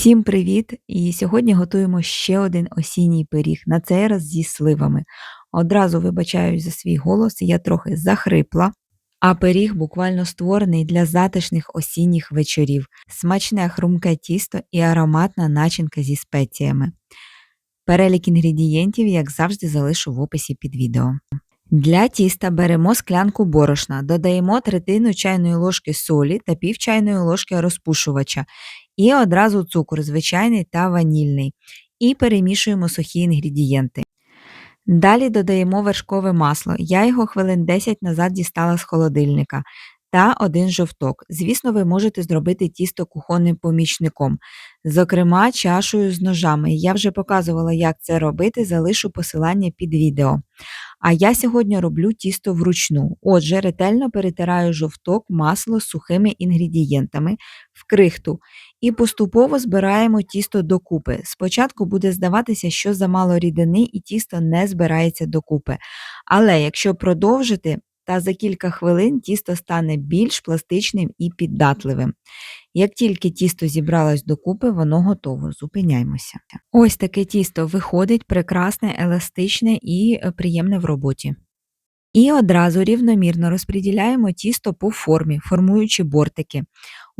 Всім привіт! І сьогодні готуємо ще один осінній пиріг, на цей раз зі сливами. Одразу вибачаюсь за свій голос, я трохи захрипла, а пиріг буквально створений для затишних осінніх вечорів, смачне хрумке тісто і ароматна начинка зі спеціями. Перелік інгредієнтів, як завжди, залишу в описі під відео. Для тіста беремо склянку борошна, додаємо третину чайної ложки солі та пів чайної ложки розпушувача і одразу цукор звичайний та ванільний. І перемішуємо сухі інгредієнти. Далі додаємо вершкове масло. Я його хвилин 10 назад дістала з холодильника. Та один жовток. Звісно, ви можете зробити тісто кухонним помічником, зокрема, чашою з ножами. Я вже показувала, як це робити, залишу посилання під відео. А я сьогодні роблю тісто вручну. Отже, ретельно перетираю жовток, масло з сухими інгредієнтами в крихту і поступово збираємо тісто докупи. Спочатку буде здаватися, що замало рідини і тісто не збирається докупи. Але якщо продовжити, та за кілька хвилин тісто стане більш пластичним і піддатливим. Як тільки тісто зібралось докупи, воно готово, зупиняємося. Ось таке тісто виходить прекрасне, еластичне і е, приємне в роботі. І одразу рівномірно розподіляємо тісто по формі, формуючи бортики.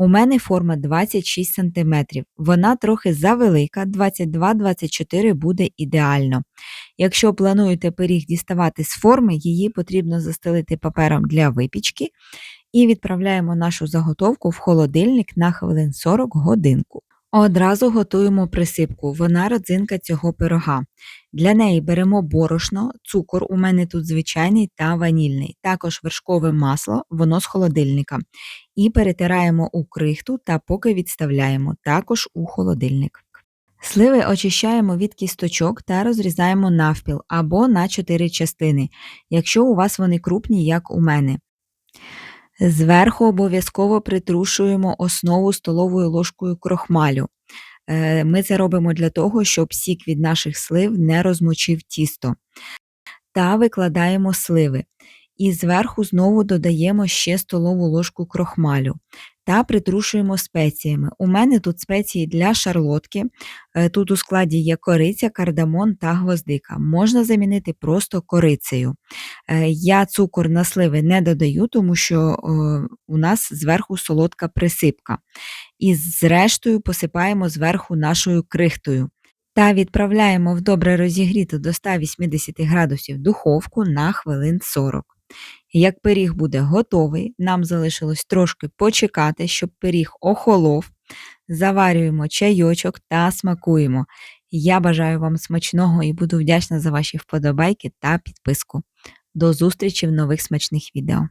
У мене форма 26 см, вона трохи завелика, 22-24 буде ідеально. Якщо плануєте пиріг діставати з форми, її потрібно застелити папером для випічки і відправляємо нашу заготовку в холодильник на хвилин 40 годинку. Одразу готуємо присипку, вона родзинка цього пирога. Для неї беремо борошно, цукор, у мене тут звичайний та ванільний, також вершкове масло, воно з холодильника. І перетираємо у крихту та поки відставляємо, також у холодильник. Сливи очищаємо від кісточок та розрізаємо навпіл або на 4 частини, якщо у вас вони крупні, як у мене. Зверху обов'язково притрушуємо основу столовою ложкою крохмалю. Е, ми це робимо для того, щоб сік від наших слив не розмочив тісто. Та викладаємо сливи. І зверху знову додаємо ще столову ложку крохмалю та притрушуємо спеціями. У мене тут спеції для шарлотки, е, тут у складі є кориця, кардамон та гвоздика. Можна замінити просто корицею. Е, я цукор на сливи не додаю, тому що у нас зверху солодка присипка. І зрештою посипаємо зверху нашою крихтою. Та відправляємо в добре розігріту до 180 градусів духовку на хвилин 40. Як пиріг буде готовий, нам залишилось трошки почекати, щоб пиріг охолов, заварюємо чайочок та смакуємо. Я бажаю вам смачного і буду вдячна за ваші вподобайки та підписку. До зустрічі в нових смачних відео.